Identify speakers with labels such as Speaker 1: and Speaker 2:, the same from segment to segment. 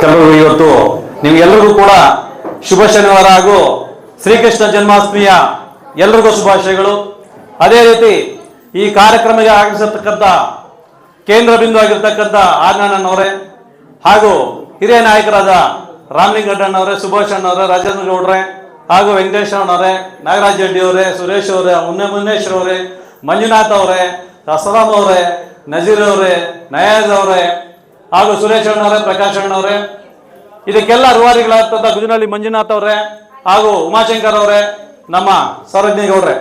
Speaker 1: ಕೆಲವರು ಇವತ್ತು ನಿಮ್ಗೆಲ್ಲರಿಗೂ ಕೂಡ ಶುಭ ಶನಿವಾರ ಹಾಗೂ ಶ್ರೀಕೃಷ್ಣ ಜನ್ಮಾಷ್ಟಮಿಯ ಎಲ್ರಿಗೂ ಶುಭಾಶಯಗಳು. ಅದೇ ರೀತಿ ಈ ಕಾರ್ಯಕ್ರಮಕ್ಕೆ ಆಗಮಿಸತಕ್ಕಂಥ ಕೇಂದ್ರ ಬಿಂದು ಆಗಿರ್ತಕ್ಕಂಥ ಆಜ್ಞಾನಣ್ಣವರೇ ಹಾಗೂ ಹಿರಿಯ ನಾಯಕರಾದ ರಾಮಲಿಂಗಣ್ಣನವರೇ, ಸುಭಾಷ್ ಅಣ್ಣವರೇ ರಾಜೇಂದ್ರ ಗೌಡ್ರೆ ಹಾಗೂ ವೆಂಕಟೇಶ್ ನಾಗರಾಜ್ ರೆಡ್ಡಿ ಅವರೇ, ಸುರೇಶ್ ಅವರೇ, ಮುನ್ನೆ ಮುನ್ನೇಶ್ವರ ಅವರೇ, ಮಂಜುನಾಥ್ ಅವರೇ ಅಸಲಾಂ ಅವರೇ, ನಜೀರ್ ಅವರೇ, ನಯಾಜ್ ಅವರೇ ಹಾಗೂ ಸುರೇಶ್ ಅಣ್ಣವರೇ, ಪ್ರಕಾಶ್ ಅಣ್ಣವರೇ, ಇದಕ್ಕೆಲ್ಲ ರೂವಾರಿಗಳಾದಂಥ ಗುಜನಹಳ್ಳಿ ಮಂಜುನಾಥ್ ಅವರೇ ಹಾಗೂ ಉಮಾಶಂಕರ್ ಅವರೇ, ನಮ್ಮ ಗೌಡ್ರೆ.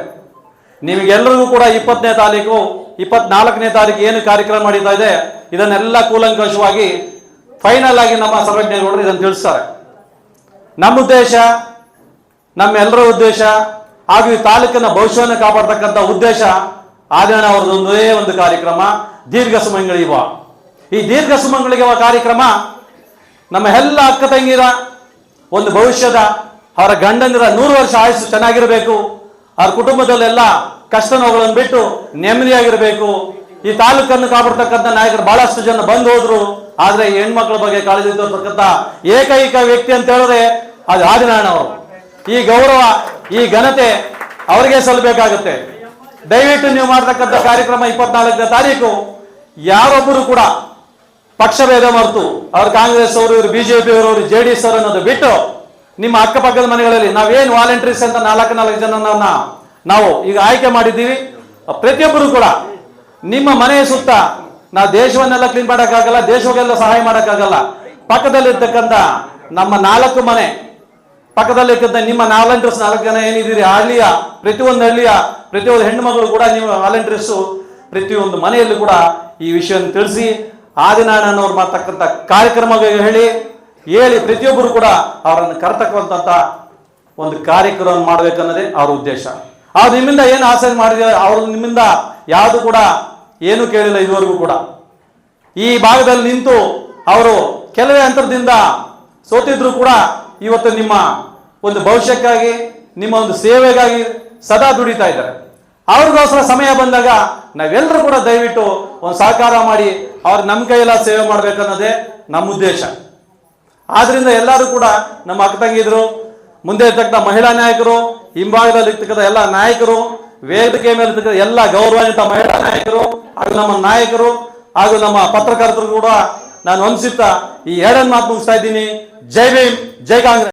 Speaker 1: ನಿಮಗೆಲ್ಲರಿಗೂ ಕೂಡ ಇಪ್ಪತ್ತನೇ ತಾರೀಕು, ಇಪ್ಪತ್ನಾಲ್ಕನೇ ತಾರೀಕು ಏನು ಕಾರ್ಯಕ್ರಮ ನಡೀತಾ ಇದೆ, ಇದನ್ನೆಲ್ಲ ಕೂಲಂಕಷವಾಗಿ ಫೈನಲ್ ಆಗಿ ನಮ್ಮ ಗೌಡ್ರೆ ಇದನ್ನು ತಿಳಿಸ್ತಾರೆ. ನಮ್ಮ ಉದ್ದೇಶ ನಮ್ಮೆಲ್ಲರ ಉದ್ದೇಶ ಹಾಗೂ ಈ ತಾಲೂಕಿನ ಭವಿಷ್ಯವನ್ನು ಕಾಪಾಡ್ತಕ್ಕಂಥ ಉದ್ದೇಶ ಆದರಣ ಅವರದೊಂದೇ ಒಂದು ಕಾರ್ಯಕ್ರಮ, ದೀರ್ಘ ಸುಮಂಗಳಿವ ಈ ದೀರ್ಘ ಸುಮಂಗಳಿಗೆ ಕಾರ್ಯಕ್ರಮ ನಮ್ಮ ಎಲ್ಲ ಅಕ್ಕ ತಂಗಿರ ಒಂದು ಭವಿಷ್ಯದ ಅವರ ಗಂಡಂದಿರ ನೂರು ವರ್ಷ ಆಯಸ್ಸು ಚೆನ್ನಾಗಿರಬೇಕು. ಅವ್ರ ಕುಟುಂಬದಲ್ಲೆಲ್ಲ ಕಷ್ಟ ನೋವುಗಳನ್ನು ಬಿಟ್ಟು ನೆಮ್ಮದಿಯಾಗಿರಬೇಕು. ಈ ತಾಲೂಕನ್ನು ಕಾಪಾಡ್ತಕ್ಕಂಥ ನಾಯಕರು ಬಹಳಷ್ಟು ಜನ ಬಂದು ಹೋದ್ರು. ಆದ್ರೆ ಹೆಣ್ಮಕ್ಳ ಬಗ್ಗೆ ಕಾಳಜಿ ತೋರ್ತಕ್ಕಂಥ ಏಕೈಕ ವ್ಯಕ್ತಿ ಅಂತ ಹೇಳಿದ್ರೆ ಅದು ಆದಿನಾರಾಯಣ ಅವರು ಈ ಗೌರವ, ಈ ಘನತೆ ಅವರಿಗೆ ಸಲ್ಲಬೇಕಾಗುತ್ತೆ. ದಯವಿಟ್ಟು ನೀವು ಮಾಡ್ತಕ್ಕಂಥ ಕಾರ್ಯಕ್ರಮ ಇಪ್ಪತ್ನಾಲ್ಕನೇ ತಾರೀಕು ಯಾರೊಬ್ಬರು ಕೂಡ ಪಕ್ಷಭೇದ ಮರೆತು ಅವ್ರು ಕಾಂಗ್ರೆಸ್ ಅವರು, ಇವರು ಬಿಜೆಪಿ ಅವರು ಜೆ ಡಿ ಎಸ್ ಅವರು ಅನ್ನೋದು ಬಿಟ್ಟು ನಿಮ್ಮ ಅಕ್ಕಪಕ್ಕದ ಮನೆಗಳಲ್ಲಿ ನಾವೇನು ವಾಲಂಟೀರ್ಸ್ ಅಂತ ನಾಲ್ಕು ನಾಲ್ಕು ಜನರನ್ನ ನಾವು ಈಗ ಆಯ್ಕೆ ಮಾಡಿದ್ದೀವಿ. ಪ್ರತಿಯೊಬ್ಬರು ಕೂಡ ನಿಮ್ಮ ಮನೆಯ ಸುತ್ತ ನಾವು ದೇಶವನ್ನೆಲ್ಲ ಕ್ಲೀನ್ ಮಾಡೋಕ್ಕಾಗಲ್ಲ, ದೇಶವಾಗೆಲ್ಲ ಸಹಾಯ ಮಾಡೋಕ್ಕಾಗಲ್ಲ. ಪಕ್ಕದಲ್ಲಿರ್ತಕ್ಕಂಥ ನಮ್ಮ ನಾಲ್ಕು ಮನೆ, ಪಕ್ಕದಲ್ಲಿರ್ತಕ್ಕಂಥ ನಿಮ್ಮ ವಾಲಂಟಿಯರ್ಸ್ ನಾಲ್ಕು ಜನ ಏನಿದ್ದೀರಿ? ಹಳ್ಳಿಯ, ಪ್ರತಿಯೊಂದು ಹಳ್ಳಿಯ, ಪ್ರತಿಯೊಂದು ಹೆಣ್ಣು ಮಗಳು ಕೂಡ ನೀವು ವಾಲಂಟೀರ್ಸು ಪ್ರತಿಯೊಂದು ಮನೆಯಲ್ಲೂ ಕೂಡ ಈ ವಿಷಯವನ್ನು ತಿಳಿಸಿ ಆದಿನಾರಾಯಣನವ್ರು ಮಾಡ್ತಕ್ಕಂಥ ಕಾರ್ಯಕ್ರಮ ಹೇಳಿ ಹೇಳಿ ಪ್ರತಿಯೊಬ್ಬರು ಕೂಡ ಅವರನ್ನು ಕರ್ತಕ್ಕಂಥ ಒಂದು ಕಾರ್ಯಕ್ರಮ ಮಾಡಬೇಕನ್ನೋದೇ ಅವ್ರ ಉದ್ದೇಶ. ಅವ್ರು ನಿಮ್ಮಿಂದ ಏನು ಆಸೆ ಮಾಡಿದ ಅವರು ನಿಮ್ಮಿಂದ ಯಾವುದು ಕೂಡ ಏನು ಕೇಳಿಲ್ಲ ಇದುವರೆಗೂ ಕೂಡ. ಈ ಭಾಗದಲ್ಲಿ ನಿಂತು ಅವರು ಕೆಲವೇ ಅಂತರದಿಂದ ಸೋತಿದ್ರು ಕೂಡ ಇವತ್ತು ನಿಮ್ಮ ಒಂದು ಭವಿಷ್ಯಕ್ಕಾಗಿ, ನಿಮ್ಮ ಒಂದು ಸೇವೆಗಾಗಿ ಸದಾ ದುಡಿತಾ ಇದ್ದಾರೆ. ಅವ್ರಿಗೋಸ್ಕರ ಸಮಯ ಬಂದಾಗ ನಾವೆಲ್ಲರೂ ಕೂಡ ದಯವಿಟ್ಟು ಒಂದು ಸಹಕಾರ ಮಾಡಿ ಅವ್ರ ನಮ್ಮ ಕೈಯೆಲ್ಲ ಸೇವೆ ಮಾಡ್ಬೇಕನ್ನೋದೇ ನಮ್ಮ ಉದ್ದೇಶ. ಆದ್ರಿಂದ ಎಲ್ಲರೂ ಕೂಡ ನಮ್ಮ ಅಕ್ಕ ತಂಗಿದ್ರು, ಮುಂದೆ ಇರ್ತಕ್ಕಂಥ ಮಹಿಳಾ ನಾಯಕರು, ಹಿಂಭಾಗದಲ್ಲಿ ಇರ್ತಕ್ಕಂಥ ಎಲ್ಲ ನಾಯಕರು, ವೇದಿಕೆ ಮೇಲೆ ಇರ್ತಕ್ಕಂಥ ಎಲ್ಲ ಗೌರವಾನ್ವಿತ ಮಹಿಳಾ ನಾಯಕರು ಹಾಗೂ ನಮ್ಮ ನಾಯಕರು ಹಾಗೂ ನಮ್ಮ ಪತ್ರಕರ್ತರು ಕೂಡ ನಾನು ಹೊಂದಿಸುತ್ತಾ ಈ ಎರಡನ್ನ ಮಾತು ಮುಗಿಸ್ತಾ ಇದ್ದೀನಿ. ಜೈ ಭೀಮ್, ಜೈ ಕಾಂಗ್ರೆಸ್.